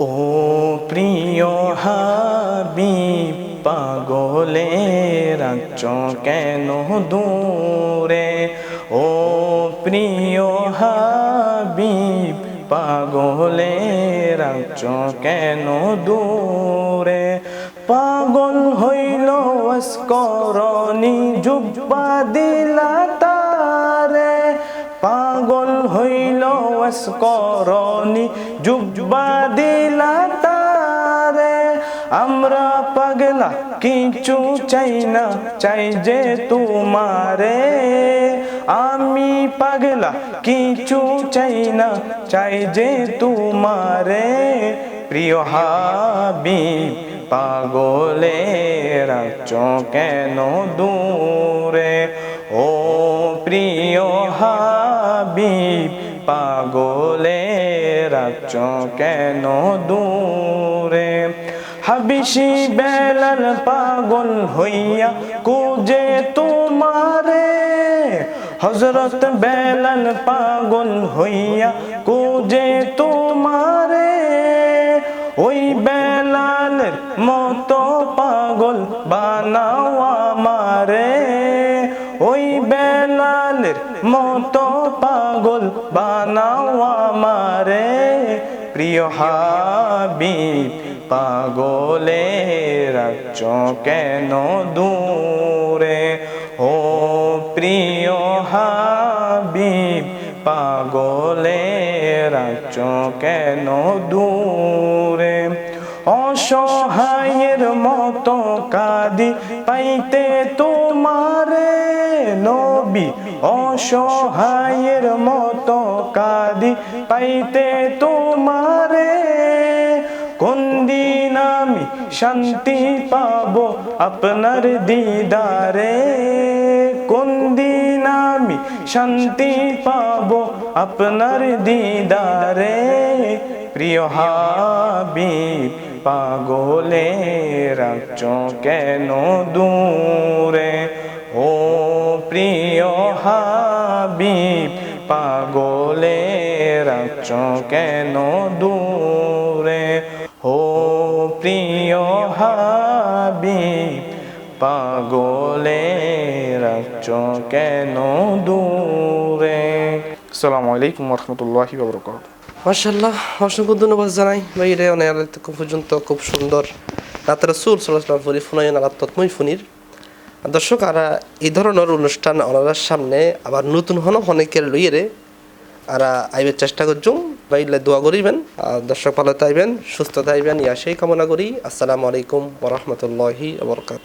ও প্রিয় হাবিব পাগলে রাখছ কেন দূরে? ও প্রিয় হাবিব পাগলে রাখছ কেন দূরে? পাগল হইল করণি জুব্বা দিলা করণি জুব্বা দিলা তারে। আমরা পাগলা, কিছু চাই না, চাই যে তোমারে। আমি পাগলা, কিছু চাই না, চাই যে তোমারে। প্রিয় হাবি পাগলে রাখ কেন দূরে ও প্রিয় হাবিব পাগলে রাখ কেন দূরে? হাবিসি বেলাল পাগল হইয়া কুজে তোমারে। হজরত বেলাল পাগল হইয়া কুজে তোমারে। ওই বেলালের মতো পাগল বানাও বেলালের মতো পাগল বানাও আমারে। প্রিয় হাবিব পাগলে রাখ কেন দূরে ও প্রিয় হাবিব পাগলে রাখ কেন দূরে অসহায়ের মতো কাদি পাইতে তোমারে নবী। অসহায়ের মতো কাদি পাইতে তোমারে। কোন দিন আমি শান্তি পাবো আপনার দিদারে? আমি শান্তি পাবো আপনার দিদারে। প্রিয় হাবিব পাগলে রাখ কেন দূরে ও প্রিয় হাবিব পাগলে রাখ কেন দূরে ও প্রিয় হাবিব পাগলে রাখ কেন দূরে? আসসালামু আলাইকুম রহমতুল্লাহি বাবরকাত মার্শাল্লাহ অসংখ্য ধন্যবাদ জানাই। ভাই রে অনেক পর্যন্ত খুব সুন্দর রাতের সুর সাল্লাহ ফুরি ফুনাই আলাদ তৎময় ফুনির দর্শক, আর এই ধরনের অনুষ্ঠান ওনার সামনে আবার নতুন হন অনেকের লইয়ে আর আইবের চেষ্টা করছুম বাইলে দোয়া করিবেন। আর দর্শক, ভালো তাইবেন সুস্থ তাইবেন ইয়া সেই কামনা করি। আসসালামু আলাইকুম ওরহমতুল্লাহি বরকাত